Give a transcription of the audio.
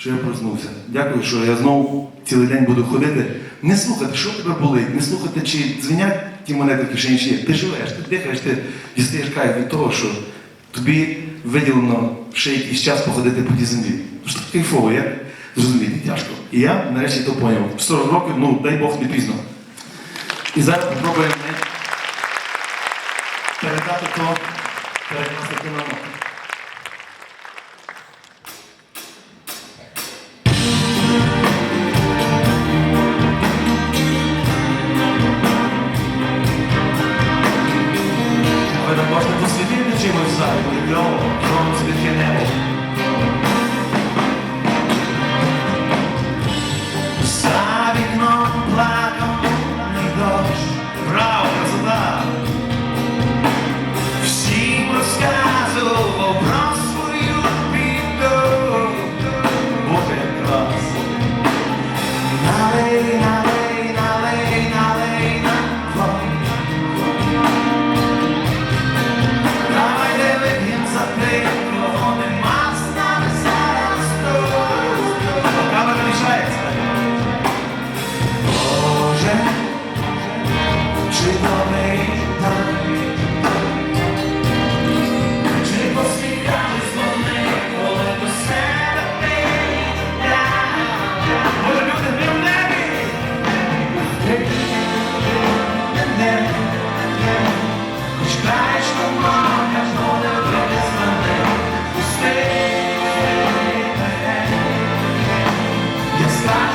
що я проснувся. Дякую, що я знову цілий день буду ходити. Не слухати, що тебе болить, не слухати, чи дзвінять ті монети в кишені, чи. Ти живеш, ти дихаєш, ти дістаєш кайф від того, що тобі виділено ще якийсь час походити по тій землі. Тому що це кайфово, як зрозуміти тяжко. І я нарешті то поняв. В 40 років, ну дай Бог не пізно. І зараз спробуємо передати то перед наступним She was like, no, comes with your sky.